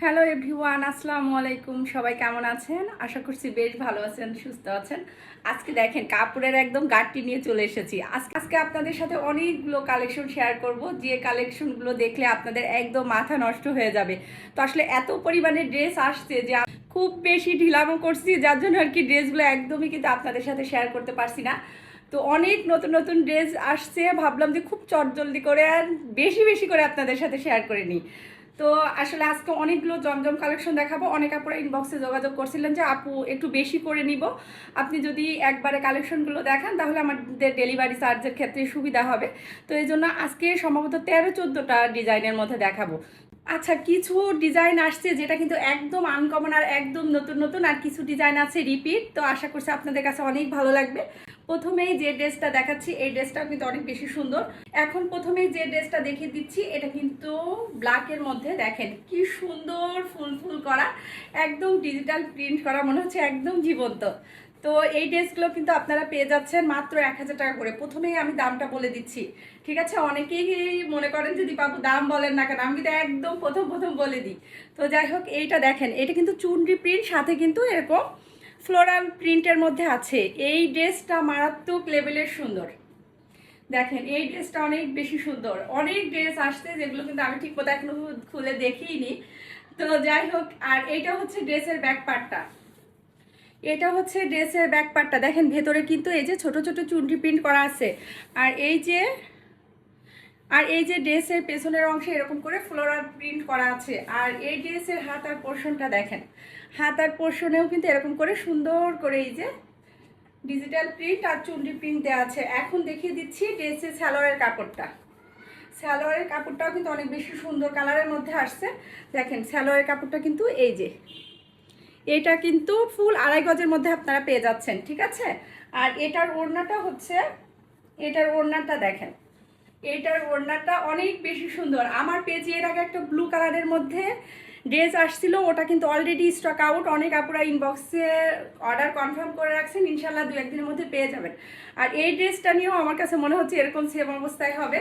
Hello everyone, আসসালামু আলাইকুম। সবাই কেমন আছেন? আশা করছি বেশ ভালো আছেন, সুস্থ আছেন। আজকে দেখেন, কাপড়ের একদম গাড়টি নিয়ে চলে এসেছি। আজকে আজকে আপনাদের সাথে অনেকগুলো কালেকশন শেয়ার করব। যে কালেকশনগুলো দেখলে আপনাদের একদম মাথা নষ্ট হয়ে যাবে। তো আসলে এত পরিমাণে ড্রেস আসছে যে খুব বেশি ঢিলামো করছি, যার জন্য আর কি ড্রেসগুলো একদমই কিন্তু আপনাদের সাথে শেয়ার করতে পারছি না। তো অনেক নতুন নতুন ড্রেস আসছে। ভাবলাম যে খুব চটজলদি করে আর বেশি বেশি করে আপনাদের সাথে শেয়ার করে নিই। তো আসলে আজকে অনেকগুলো জমজম কালেকশন দেখাবো। অনেক আপুরা ইনবক্সে যোগাযোগ করছিলেন যে, আপু, একটু বেশি করে নিব। আপনি যদি একবারে কালেকশনগুলো দেখান, তাহলে আমাদের ডেলিভারি চার্জের ক্ষেত্রে সুবিধা হবে। তো এই জন্য আজকে সম্ভবত তেরো, চোদ্দোটা ডিজাইনের মধ্যে দেখাবো। আচ্ছা কিছু ডিজাইন আসছে যেটা কিন্তু একদম আনকমন আর একদম নতুন নতুন, আর কিছু ডিজাইন আছে রিপিট তো আশা করছি আপনাদের কাছে অনেক ভালো লাগবে। প্রথমেই যে ড্রেসটা দেখাচ্ছি, এই ড্রেসটাও কিন্তু অনেক বেশি সুন্দর। এখন প্রথমেই যে ড্রেসটা দেখিয়ে দিচ্ছি, এটা কিন্তু ব্ল্যাকের মধ্যে দেখেন কি সুন্দর ফুল ফুল করা, একদম ডিজিটাল প্রিন্ট করা, মনে হচ্ছে একদম জীবন্ত। তো এই ড্রেসগুলো কিন্তু আপনারা পেয়ে যাচ্ছেন মাত্র এক হাজার টাকা করে। প্রথমেই আমি দামটা বলে দিচ্ছি, ঠিক আছে? অনেকেই মনে করেন যে দীপাবু, দাম বলেন না কেন, আমি কিন্তু একদম প্রথম প্রথম বলে দিই। তো যাই হোক, এইটা দেখেন, এটা কিন্তু চুনরি প্রিন্ট সাথে কিন্তু এরকম ফ্লোরাল প্রিন্টের মধ্যে আছে। এই ড্রেসটা মারাত্মক লেভেলের সুন্দর। দেখেন, এই ড্রেসটা অনেক বেশি সুন্দর। অনেক ড্রেস আসছে যেগুলো কিন্তু আমি ঠিক মতো এখনও খুলে দেখিনি তো যাই হোক, আর এইটা হচ্ছে ড্রেসের ব্যাক পার্টটা এটা হচ্ছে ড্রেসের ব্যাক পার্টটা দেখেন, ভেতরে কিন্তু এই যে ছোট ছোট চুনটি প্রিন্ট করা আছে। আর এই যে আর এই যে ড্রেসের পেছনের অংশে এরকম করে ফ্লোরাল প্রিন্ট করা আছে, আর এই ড্রেসের হাতার পোর্শনটা দেখেন। হাতার পোর্শনেও কিন্তু এরকম করে সুন্দর করে এই যে ডিজিটাল প্রিন্ট আর চুন্ডি প্রিন্ট দেওয়া আছে। এখন দেখিয়ে দিচ্ছি ড্রেসের স্যালোয়ারের কাপড়টা। স্যালোয়ারের কাপড়টাও কিন্তু অনেক বেশি সুন্দর কালারের মধ্যে আসছে। দেখেন স্যালোয়ারের কাপড়টা কিন্তু এই যে। এটা কিন্তু ফুল আড়াই গজের মধ্যে আপনারা পেয়ে যাচ্ছেন, ঠিক আছে? আর এটার ওড়নাটা হচ্ছে, এটার ওড়নাটা দেখেন। এটার ওড়নাটা অনেক বেশি সুন্দর। আমার পেজে এর আগে একটা ব্লু কালারের মধ্যে ড্রেস আসছিল, ওটা কিন্তু অলরেডি স্টক আউট অনেক আপুরা ইনবক্সে অর্ডার কনফার্ম করে রাখছেন ইনশাল্লাহ দু একদিনের মধ্যে পেয়ে যাবেন। আর এই ড্রেসটা নিয়েও আমার কাছে মনে হচ্ছে এরকম সেম অবস্থায় হবে।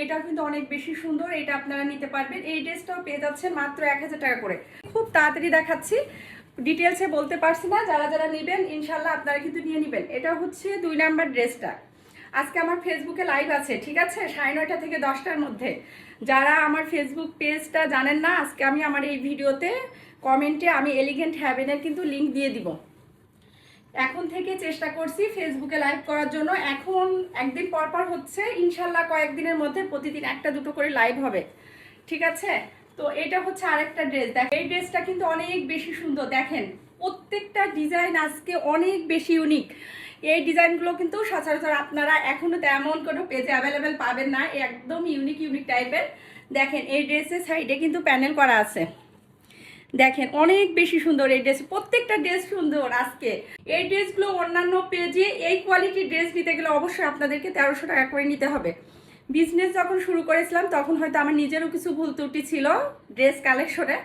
এটাও কিন্তু অনেক বেশি সুন্দর, এটা আপনারা নিতে পারবেন। এই ড্রেসটাও পেয়ে যাচ্ছেন মাত্র এক হাজার টাকা করে। খুব তাড়াতাড়ি দেখাচ্ছি ডিটেলসে বলতে পারছি না, যারা যারা নেবেন ইনশাল্লাহ আপনারা কিন্তু নিয়ে নেবেন। এটা হচ্ছে দুই নাম্বার ড্রেসটা আজকে আমার ফেসবুকে লাইভ আছে, ঠিক আছে? সাড়ে নয়টা থেকে দশটার মধ্যে। যারা আমার ফেসবুক পেজটা জানেন না, আজকে আমি আমার এই ভিডিওতে কমেন্টে আমি এলিগেন্ট হ্যাভেনের কিন্তু লিঙ্ক দিয়ে দিব। এখন থেকে চেষ্টা করছি ফেসবুকে লাইভ করার জন্য। এখন একদিন পর পর হচ্ছে, ইনশাল্লাহ কয়েকদিনের মধ্যে প্রতিদিন একটা দুটো করে লাইভ হবে। ঠিক আছে? তো এটা হচ্ছে আরেকটা ড্রেস দেখ এই ড্রেসটা কিন্তু অনেক বেশি সুন্দর। দেখেন, প্রত্যেকটা ডিজাইন আজকে অনেক বেশি ইউনিক এই ডিজাইনগুলো কিন্তু সচরাচর আপনারা এখনও তেমন কোনো পেজে অ্যাভেলেবেল পাবেন না। একদম ইউনিক ইউনিক টাইপের দেখেন, এই ড্রেসের সাইডে কিন্তু প্যানেল করা আছে। দেখেন, অনেক বেশি সুন্দর এই ড্রেস প্রত্যেকটা ড্রেস সুন্দর আজকে। এই ড্রেসগুলো অন্যান্য পেজে এই কোয়ালিটির ড্রেস নিতে গেলে অবশ্যই আপনাদেরকে তেরোশো টাকা করে নিতে হবে। বিজনেস যখন শুরু করেছিলাম, তখন হয়তো আমার নিজেরও কিছু ভুল ত্রুটি ছিল ড্রেস কালেকশনে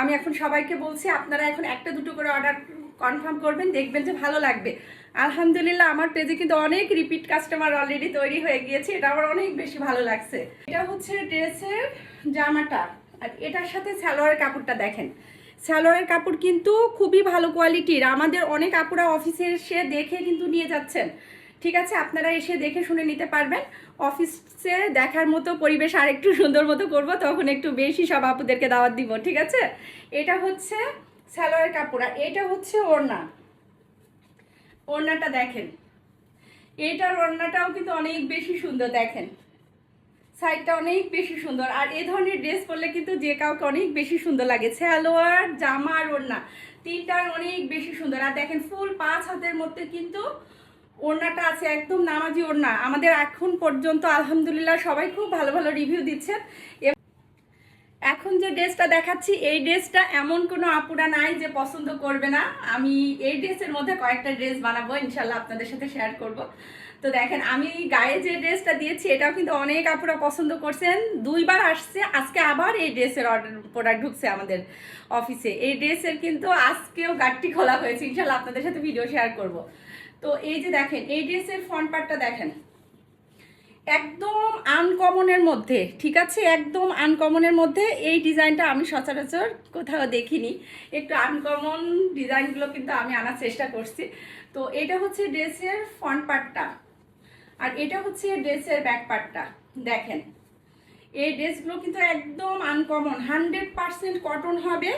আমি এখন সবাইকে বলছি, আপনারা এখন একটা দুটো করে অর্ডার কনফার্ম করবেন, দেখবেন যে ভালো লাগবে। আলহামদুলিল্লাহ, আমার পেজে কিন্তু অনেক রিপিট কাস্টমার অলরেডি তৈরি হয়ে গিয়েছে, এটা আমার অনেক বেশি ভালো লাগছে। এটা হচ্ছে ড্রেসের জামাটা, আর এটার সাথে সালোয়ারের কাপড়টা দেখেন। সালোয়ারের কাপড় কিন্তু খুবই ভালো কোয়ালিটির আমাদের অনেক আপুরা অফিসে এসে দেখে কিন্তু নিয়ে যাচ্ছেন। ঠিক আছে, আপনারা এসে দেখে শুনে নিতে পারবেন। অফিসে দেখার মতো পরিবেশ আর একটু সুন্দর মতো করব, তখন একটু বেশি সব আপুদেরকে দাওয়াত দিব, ঠিক আছে? এটা হচ্ছে সালোয়ারের কাপড়, আর এটা হচ্ছে ওড়না। ওড়নাটা দেখেন। এটার ওড়নাটাও কিন্তু অনেক বেশি সুন্দর, দেখেন। সাইডটা অনেক বেশি সুন্দর, আর এই ধরনের ড্রেস পরলে কিন্তু যে কাউকে অনেক বেশি সুন্দর লাগে। সালোয়ার, জামা আর ওড়না তিনটা অনেক বেশি সুন্দর। আর দেখেন, ফুল পাঁচ হাতের মধ্যে কিন্তু ওড়নাটা আছে, একদম নামাজি ওড়না। আমাদের এখন পর্যন্ত আলহামদুলিল্লাহ সবাই খুব ভালো ভালো রিভিউ দিচ্ছেন। এ- এখন যে ড্রেসটা দেখাচ্ছি, এই ড্রেসটা এমন কোনো আপুরা নাই যে পছন্দ করবে না। আমি এই ড্রেসের মধ্যে কয়েকটা ড্রেস বানাবো ইনশাল্লাহ আপনাদের সাথে শেয়ার করব। তো দেখেন, আমি গায়ে যে ড্রেসটা দিয়েছি, এটাও কিন্তু অনেক আপুরা পছন্দ করছেন। দুইবার আসছে, আজকে আবার এই ড্রেসের অর্ডার প্রোডাক্ট ঢুকছে আমাদের অফিসে এই ড্রেসের কিন্তু আজকেও গাঠটি খোলা হয়েছে ইনশাল্লাহ আপনাদের সাথে ভিডিও শেয়ার করব। তো এই যে দেখেন, এই ড্রেসের ফ্রন্ট পার্টটা দেখেন। একদম আনকমনের মধ্যে, ঠিক আছে? একদম আনকমনের মধ্যে এই ডিজাইনটা আমি সচরাচর কোথাও দেখিনি। একটু আনকমন ডিজাইনগুলো কিন্তু আমি আনার চেষ্টা করছি। তো এটা হচ্ছে ড্রেসের ফ্রন্ট পার্টটা আর এটা হচ্ছে ড্রেসের ব্যাক পার্টটা দেখেন, এই ড্রেসগুলো কিন্তু একদম আনকমন হান্ড্রেড পারসেন্ট কটন হবে।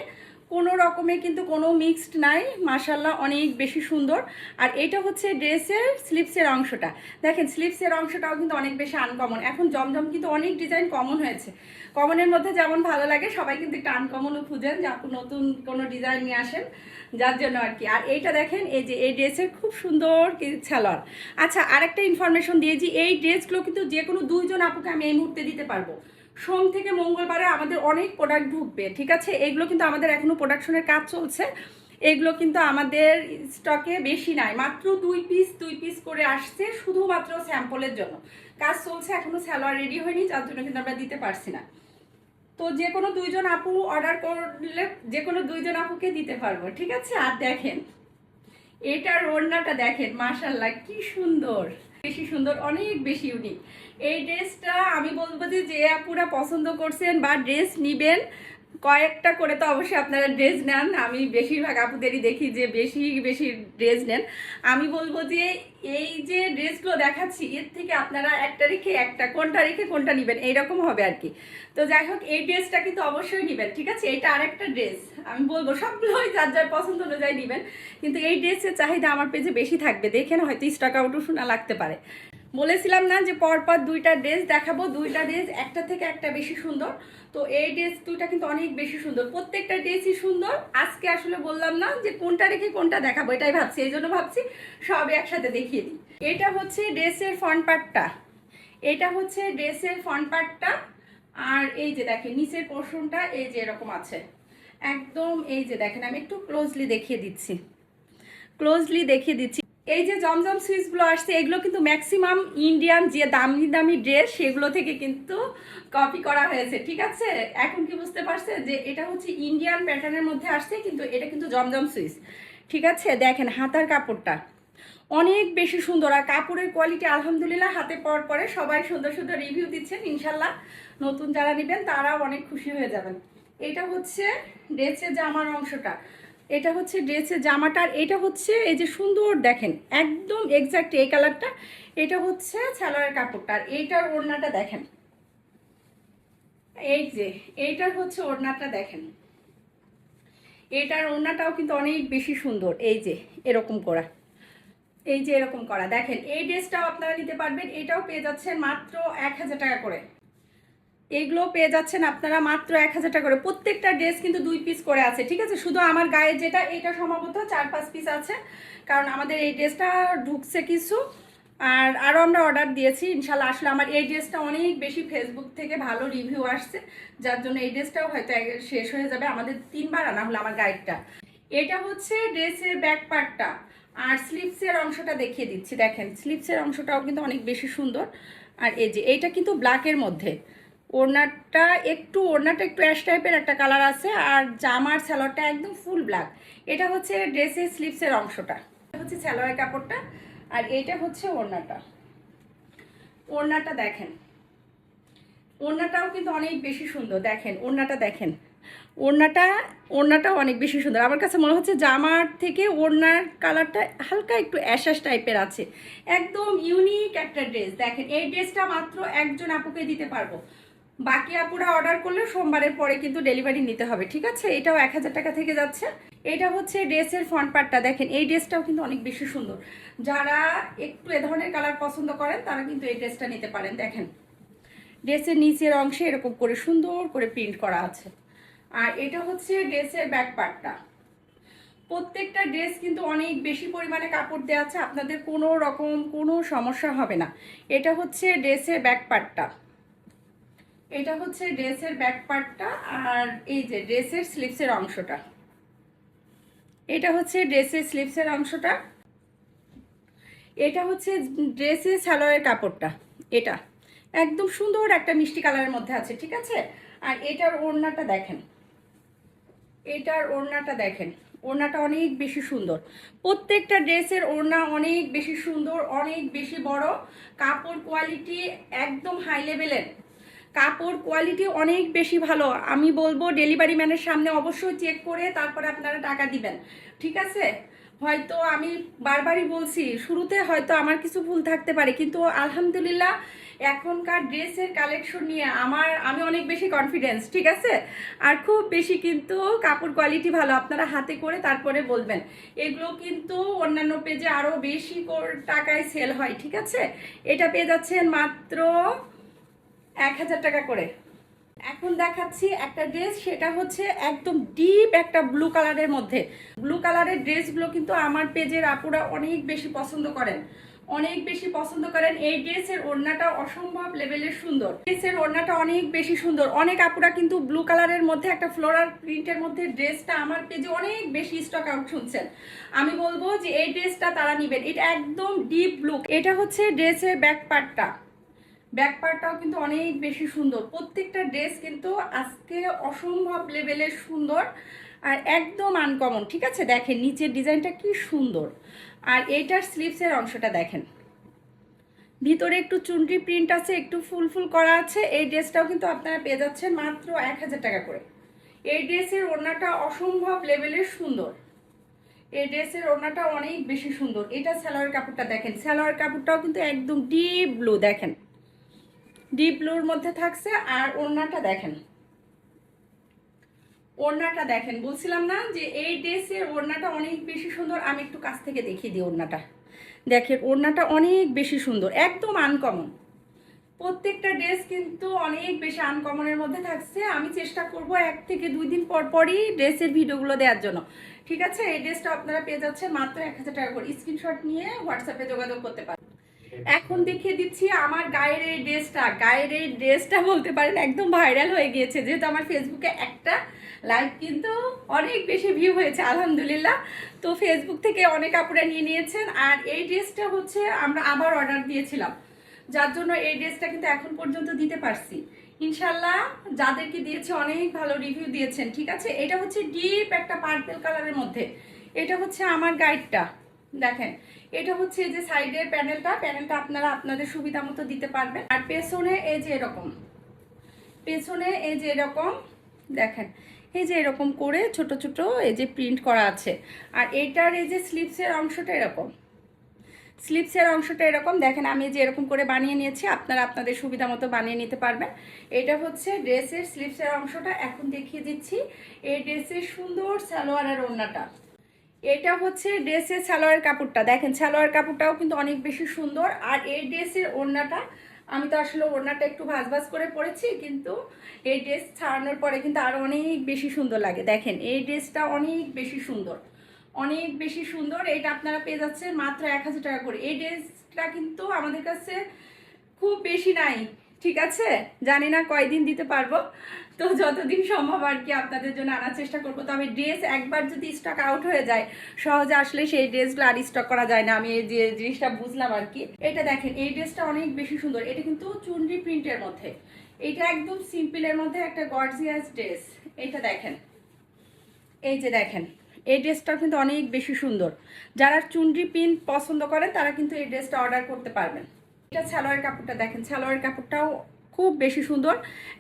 কোনো রকমে কিন্তু কোনো মিক্সড নাই মাসাল্লাহ অনেক বেশি সুন্দর। আর এটা হচ্ছে ড্রেসের স্লিপসের অংশটা। দেখেন স্লিপসের অংশটাও কিন্তু অনেক বেশি আনকমন এখন জমজম কিন্তু অনেক ডিজাইন কমন হয়েছে। কমনের মধ্যে যেমন ভালো লাগে, সবাই কিন্তু একটু আনকমনও খুঁজেন যে আপনি নতুন কোনো ডিজাইন নিয়ে আসেন, যার জন্য আর কি। আর এইটা দেখেন, এই যে এই ড্রেসের খুব সুন্দর ছালোয়ার আচ্ছা আরেকটা ইনফরমেশন দিয়েছি, এই ড্রেসগুলো কিন্তু যে কোনো দুইজন আপুকে আমি এই মুহূর্তে দিতে পারব। সোম থেকে মঙ্গলবারে আমাদের অনেক প্রোডাক্ট ঢুকবে, ঠিক আছে? এগুলো কিন্তু আমাদের এখনও প্রোডাকশনের কাজ চলছে। এগুলো কিন্তু আমাদের স্টকে বেশি নাই, মাত্র দুই পিস দুই পিস করে আসছে শুধুমাত্র স্যাম্পলের জন্য। কাজ চলছে, এখনও স্যালোয়ার রেডি হয়নি, যার জন্য কিন্তু আমরা দিতে পারছি না। তো যে কোনো দুইজন আপু অর্ডার করলে যে কোনো দুইজন আপুকে দিতে পারব, ঠিক আছে? আর দেখেন, এটার ওড়নাটা দেখেন মাশাল্লাহ কি সুন্দর! বেশি সুন্দর, অনেক বেশি ইউনিক এই ড্রেসটা আমি বলব যে যে আপুরা পছন্দ করছেন বা ড্রেস নিবেন কয়েকটা করে তো অবশ্যই আপনারা ড্রেস নেন। আমি বেশিরভাগ আপুদেরই দেখি যে বেশি বেশি ড্রেস নেন। আমি বলব যে এই যে ড্রেসগুলো দেখাচ্ছি, এর থেকে আপনারা একটা রেখে একটা, কোনটা রেখে কোনটা নেবেন, এইরকম হবে আর কি। তো যাই হোক, এই ড্রেসটা কিন্তু অবশ্যই নেবেন, ঠিক আছে? এটা আরেকটা ড্রেস। আমি বলব, সবগুলোই যার যার পছন্দ অনুযায়ী নেবেন। কিন্তু এই ড্রেসের চাহিদা আমার পেজে বেশি থাকবে। দেখেন হয়তো স্টক আউটও শোনা লাগতে পারে। বলেছিলাম না যে পরপর দুইটা ড্রেস দেখাবো, দুইটা ড্রেস, একটা থেকে একটা বেশি সুন্দর। তো এই ড্রেস দুইটা কিন্তু অনেক বেশি সুন্দর। প্রত্যেকটা ড্রেসই সুন্দর। আজকে আসলে বললাম না যে কোনটা রেখে কোনটা দেখাবো, এটাই ভাবছি, এই জন্য ভাবছি সব একসাথে দেখিয়ে দিই। এটা হচ্ছে ড্রেসের ফ্রন্ট পার্টটা এটা হচ্ছে ড্রেসের ফ্রন্ট পার্টটা আর এই যে দেখেন, নিচের পোর্শনটা এই যে এরকম আছে। একদম এই যে দেখেন, আমি একটু ক্লোজলি দেখিয়ে দিচ্ছি। ক্লোজলি দেখিয়ে দিচ্ছি। এই যে জমজম সুইচগুলো আসছে, এগুলো কিন্তু ম্যাক্সিমাম ইন্ডিয়ান যে দামি দামি ড্রেস, সেগুলো থেকে কিন্তু কপি করা হয়েছে, ঠিক আছে? এখন কি বুঝতে পারছে যে এটা হচ্ছে ইন্ডিয়ান প্যাটার্নের মধ্যে আসছে, কিন্তু এটা কিন্তু জমজম সুইচ, ঠিক আছে? দেখেন হাতার কাপড়টা, অনেক বেশি সুন্দর, আর কাপড়ের কোয়ালিটি আলহামদুলিল্লাহ হাতে পর পরে সবাই সুন্দর সুন্দর রিভিউ দিচ্ছেন, ইনশাল্লাহ নতুন যারা নেবেন তারাও অনেক খুশি হয়ে যাবেন। এটা হচ্ছে ড্রেসের জামার অংশটা এটা হচ্ছে ড্রেসের জামাটার এটা হচ্ছে এই যে সুন্দর দেখেন, একদম এক্স্যাক্ট এই কালারটা এটা হচ্ছে সালোয়ারের কাপড়টা, আর এইটার ওড়নাটা দেখেন। এই যে, এইটার হচ্ছে ওড়নাটা দেখেন। এটার ওড়নাটাও কিন্তু অনেক বেশি সুন্দর, এই যে, এরকম করা। এই যে এরকম করা, দেখেন, এই ড্রেসটাও আপনারা নিতে পারবেন, এটাও পেয়ে যাচ্ছেন মাত্র এক হাজার টাকা করে। এগুলো পেয়ে যাচ্ছেন আপনারা মাত্র এক হাজার টাকা করে। প্রত্যেকটা ড্রেস কিন্তু দুই পিস করে আছে, ঠিক আছে? শুধু আমার গায়ে যেটা, এটা সম্ভবত চার, পাঁচ পিস আছে। কারণ আমাদের এই ড্রেসটা ঢুকছে কিছু। আর আরও আমরা অর্ডার দিয়েছি, ইনশাল্লাহ। আসলে আমার এই ড্রেসটা অনেক বেশি ফেসবুক থেকে ভালো রিভিউ আসছে। যার জন্য এই ড্রেসটাও হয়তো শেষ হয়ে যাবে। আমাদের তিনবার আনা হলো আমার গাইডটা এটা হচ্ছে ড্রেসের ব্যাক পার্টটা আর স্লিপসের অংশটা দেখিয়ে দিচ্ছি। দেখেন স্লিপসের অংশটাও কিন্তু অনেক বেশি সুন্দর। আর এই যে, এইটা কিন্তু ব্ল্যাকের মধ্যে। ওড়নাটা একটু ওড়নাটা একটু অ্যাশ টাইপের একটা কালার আছে আর জামার স্যালোয়ারটা একদম ফুল ব্ল্যাক এটা হচ্ছে ড্রেসের স্লিপসের অংশটা। হচ্ছে স্যালোয়ার কাপড়টা আর এইটা হচ্ছে ওড়নাটা। ওড়নাটা দেখেন। ওড়নাটাও কিন্তু অনেক বেশি সুন্দর। দেখেন, ওড়নাটা দেখেন। ওড়নাটা, ওড়নাটাও অনেক বেশি সুন্দর। আমার কাছে মনে হচ্ছে জামার থেকে ওড়নার কালারটা হালকা একটু অ্যাশাস টাইপের আছে। একদম ইউনিক একটা ড্রেস দেখেন, এই ড্রেসটা মাত্র একজন আপুকে দিতে পারব। বাকি আপুরা অর্ডার করলে সোমবারের পরে কিন্তু ডেলিভারি নিতে হবে, ঠিক আছে? এটাও এক হাজার টাকা থেকে যাচ্ছে। এটা হচ্ছে ড্রেসের ফ্রন্ট পার্টটা দেখেন, এই ড্রেসটাও কিন্তু অনেক বেশি সুন্দর। যারা একটু এ ধরনের কালার পছন্দ করেন, তারা কিন্তু এই ড্রেসটা নিতে পারেন, দেখেন। ড্রেসের নিচের অংশে এরকম করে সুন্দর করে প্রিন্ট করা আছে। আর এটা হচ্ছে ড্রেসের ব্যাক পার্টটা প্রত্যেকটা ড্রেস কিন্তু অনেক বেশি পরিমাণে কাপড় দেওয়া আছে, আপনাদের কোনো রকম কোনো সমস্যা হবে না। এটা হচ্ছে ড্রেসের ব্যাক পার্টটা এটা হচ্ছে ড্রেসের ব্যাক পার্টটা আর এই যে ড্রেসের স্লিপসের অংশটা। এটা হচ্ছে ড্রেসের স্লিপসের অংশটা। এটা হচ্ছে ড্রেসের সালোয়ারের কাপড়টা। এটা একদম সুন্দর একটা মিষ্টি কালারের মধ্যে আছে, ঠিক আছে? আর এটার ওড়নাটা দেখেন। এটার ওড়নাটা দেখেন। ওড়নাটা অনেক বেশি সুন্দর। প্রত্যেকটা ড্রেসের ওড়না অনেক বেশি সুন্দর, অনেক বেশি বড়। কাপড় কোয়ালিটি একদম হাই লেভেলের। কাপড় কোয়ালিটি অনেক বেশি ভালো। আমি বলব ডেলিভারি ম্যানের সামনে অবশ্যই চেক করে তারপরে আপনারা টাকা দিবেন। ঠিক আছে? হয়তো আমি বারবারই বলছি, শুরুতে হয়তো আমার কিছু ভুল থাকতে পারে, কিন্তু আলহামদুলিল্লাহ এখনকার ড্রেসের কালেকশন নিয়ে আমার, আমি অনেক বেশি কনফিডেন্স ঠিক আছে? আর খুব বেশি কিন্তু কাপড় কোয়ালিটি ভালো, আপনারা হাতে করে তারপরে বলবেন। এগুলো কিন্তু অন্যান্য পেজে আরও বেশি টাকায় সেল হয়, ঠিক আছে? এটা পেয়ে যাচ্ছেন মাত্র এক হাজার টাকা করে। এখন দেখাচ্ছি একটা ড্রেস, সেটা হচ্ছে একদম ডিপ একটা ব্লু কালারের মধ্যে। ব্লু কালারের ড্রেসগুলো কিন্তু আমার পেজের আপুরা অনেক বেশি পছন্দ করেন। অনেক বেশি পছন্দ করেন। এই ড্রেসের ওড়নাটা অসম্ভব লেভেলের সুন্দর। ড্রেসের ওড়নাটা অনেক বেশি সুন্দর। অনেক আপুরা কিন্তু ব্লু কালারের মধ্যে একটা ফ্লোরাল প্রিন্টের মধ্যে ড্রেসটা আমার পেজে অনেক বেশি স্টক আউট শুনছেন। আমি বলব যে এই ড্রেসটা তারা নেবেন। এটা একদম ডিপ ব্লু এটা হচ্ছে ড্রেসের ব্যাক পার্টটা ব্যাক পার্টটাও কিন্তু অনেক বেশি সুন্দর। প্রত্যেকটা ড্রেস কিন্তু আজকে অসম্ভব লেভেলের সুন্দর আর একদম আনকমন ঠিক আছে? দেখেন, নিচের ডিজাইনটা কি সুন্দর। আর এইটার স্লিভসের অংশটা দেখেন। ভিতরে একটু চুনটি প্রিন্ট আছে, একটু ফুল ফুল করা আছে। এই ড্রেসটাও কিন্তু আপনারা পেয়ে যাচ্ছেন মাত্র এক হাজার টাকা করে। এই ড্রেসের ওড়নাটা অসম্ভব লেভেলের সুন্দর। এই ড্রেসের ওড়নাটা অনেক বেশি সুন্দর। এটা সালোয়ার কাপড়টা দেখেন। সালোয়ার কাপড়টাও কিন্তু একদম ডিপ ব্লু দেখেন। ডিপ ব্লুর মধ্যে থাকছে আর ওড়নাটা দেখেন। ওড়নাটা দেখেন। বলছিলাম না যে এই ড্রেসের ওড়নাটা অনেক বেশি সুন্দর। আমি একটু কাছ থেকে দেখিয়ে দিই ওড়নাটা। দেখেন, ওড়নাটা অনেক বেশি সুন্দর, একদম আনকমন প্রত্যেকটা ড্রেস কিন্তু অনেক বেশি আনকমনের মধ্যে থাকছে। আমি চেষ্টা করব এক থেকে দুই দিন পর পরই ড্রেসের ভিডিওগুলো দেওয়ার জন্য। ঠিক আছে? এই ড্রেসটা আপনারা পেয়ে যাচ্ছেন মাত্র এক হাজার টাকা করে। স্ক্রিনশট নিয়ে হোয়াটসঅ্যাপে যোগাযোগ করতে পারেন। এখন দেখিয়ে দিচ্ছি আমার গায়ের এই ড্রেসটা। গায়ের এই ড্রেসটা বলতে পারেন একদম ভাইরাল হয়ে গিয়েছে। যেহেতু আমার ফেসবুকে একটা লাইভ কিন্তু অনেক বেশি ভিউ হয়েছে, আলহামদুলিল্লাহ। তো ফেসবুক থেকে অনেক আপুরা নিয়ে নিয়েছেন। আর এই ড্রেসটা হচ্ছে আমরা আবার অর্ডার দিয়েছিলাম। যার জন্য এই ড্রেসটা কিন্তু এখন পর্যন্ত দিতে পারছি। ইনশাল্লাহ যাদেরকে দিয়েছে অনেক ভালো রিভিউ দিয়েছেন, ঠিক আছে? এটা হচ্ছে ডিপ একটা পার্পেল কালারের মধ্যে। এটা হচ্ছে আমার গাইডটা দেখেন এটা হচ্ছে এই যে সাইডের প্যানেলটা প্যানেলটা আপনারা আপনাদের সুবিধা মতো দিতে পারবেন। আর পেছনে এই যে এরকম। পেছনে এই যে এরকম, দেখেন, এই যে এরকম করে ছোট ছোট এই যে প্রিন্ট করা আছে। আর এটার এই যে স্লিপসের অংশটা এরকম। স্লিপসের অংশটা এরকম। দেখেন, আমি যে এরকম করে বানিয়ে নিয়েছি, আপনারা আপনাদের সুবিধা মতো বানিয়ে নিতে পারবেন। এটা হচ্ছে ড্রেসের স্লিপসের অংশটা। এখন দেখিয়ে দিচ্ছি, এই ড্রেসের সুন্দর সালোয়ারের ওড়নাটা। এটা হচ্ছে ড্রেসের সালোয়ার কাপড়টা। দেখেন, সালোয়ার কাপড়টাও কিন্তু অনেক বেশি সুন্দর। আর এই ড্রেসের ওড়নাটা, আমি তো আসলে ওড়নাটা একটু ভাজ ভাজ করে পরেছি, কিন্তু এই ড্রেস ছাড়ানোর পরে কিন্তু আরও অনেক বেশি সুন্দর লাগে। দেখেন, এই ড্রেসটা অনেক বেশি সুন্দর। অনেক বেশি সুন্দর। এটা আপনারা পেয়ে যাচ্ছেন মাত্র এক হাজার টাকা করে। এই ড্রেসটা কিন্তু আমাদের কাছে খুব বেশি নাই, ঠিক আছে? জানি না কয়দিন দিতে পারব। তো যতদিন সম্ভব আর কি আপনাদের জন্য আনার চেষ্টা করব। তবে ড্রেস একবার যদি স্টক আউট হয়ে যায়, সহজে আসলে সেই ড্রেসগুলো আর স্টক করা যায় না। আমি এই যে জিনিসটা বুঝলাম আর কি। এটা দেখেন, এই ড্রেসটা অনেক বেশি সুন্দর। এটা কিন্তু চুনরি প্রিন্টের মধ্যে। এটা একদম সিম্পলের মধ্যে একটা গর্জিয়াস ড্রেস এটা দেখেন। এই যে দেখেন, এই ড্রেসটা কিন্তু অনেক বেশি সুন্দর। যারা চুনরি প্রিন্ট পছন্দ করেন, তারা কিন্তু এই ড্রেসটা অর্ডার করতে পারবেন। এটা সালোয়ার কাপড়টা দেখেন। সালোয়ার কাপড়টাও খুব বেশি সুন্দর,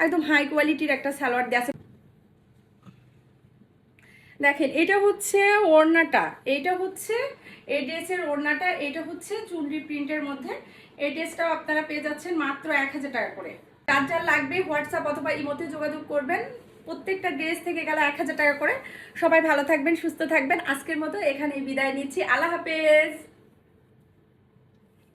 একদম হাই কোয়ালিটির একটা সালোয়ার দেওয়া দেখেন, এটা হচ্ছে ওড়নাটা, এটা হচ্ছে এই ড্রেসের ওড়নাটা, এটা হচ্ছে চুনরি প্রিন্টের মধ্যে। এই ড্রেসটাও আপনারা পেয়ে যাচ্ছেন মাত্র এক হাজার টাকা করে। যার যার লাগবে হোয়াটসঅ্যাপ অথবা ইমোতে যোগাযোগ করবেন, প্রত্যেকটা ড্রেস থেকে গেলে এক হাজার টাকা করে। সবাই ভালো থাকবেন, সুস্থ থাকবেন। আজকের মতো এখানে বিদায় নিচ্ছি। আল্লাহ হাফেজ!